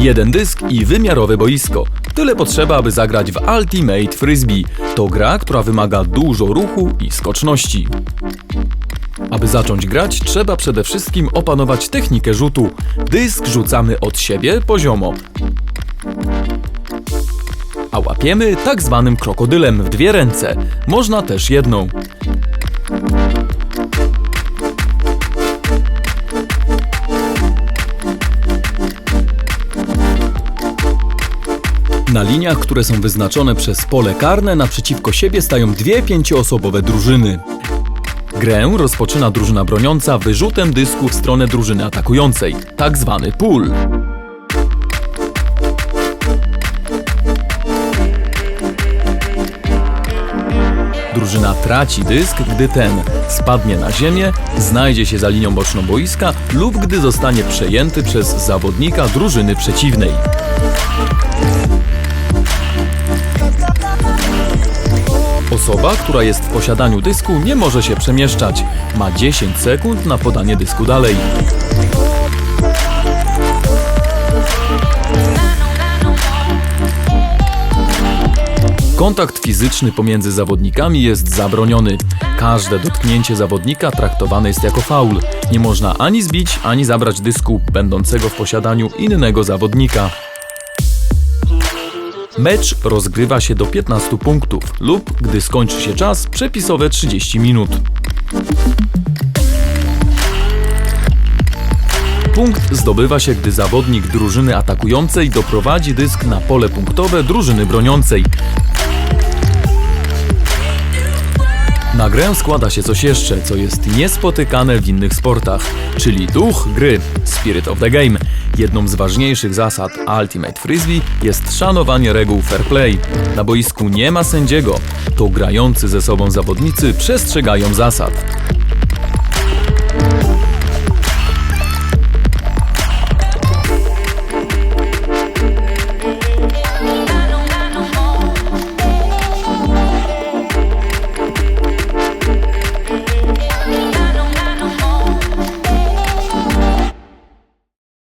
Jeden dysk i wymiarowe boisko. Tyle potrzeba, aby zagrać w Ultimate Frisbee. To gra, która wymaga dużo ruchu i skoczności. Aby zacząć grać, trzeba przede wszystkim opanować technikę rzutu. Dysk rzucamy od siebie poziomo. A łapiemy tak zwanym krokodylem w dwie ręce. Można też jedną. Na liniach, które są wyznaczone przez pole karne, naprzeciwko siebie stają dwie pięcioosobowe drużyny. Grę rozpoczyna drużyna broniąca wyrzutem dysku w stronę drużyny atakującej, tak zwany pull. Drużyna traci dysk, gdy ten spadnie na ziemię, znajdzie się za linią boczną boiska lub gdy zostanie przejęty przez zawodnika drużyny przeciwnej. Osoba, która jest w posiadaniu dysku, nie może się przemieszczać. Ma 10 sekund na podanie dysku dalej. Kontakt fizyczny pomiędzy zawodnikami jest zabroniony. Każde dotknięcie zawodnika traktowane jest jako faul. Nie można ani zbić, ani zabrać dysku będącego w posiadaniu innego zawodnika. Mecz rozgrywa się do 15 punktów lub, gdy skończy się czas, przepisowe 30 minut. Punkt zdobywa się, gdy zawodnik drużyny atakującej doprowadzi dysk na pole punktowe drużyny broniącej. Na grę składa się coś jeszcze, co jest niespotykane w innych sportach, czyli duch gry, Spirit of the Game. Jedną z ważniejszych zasad Ultimate Frisbee jest szanowanie reguł fair play. Na boisku nie ma sędziego, to grający ze sobą zawodnicy przestrzegają zasad.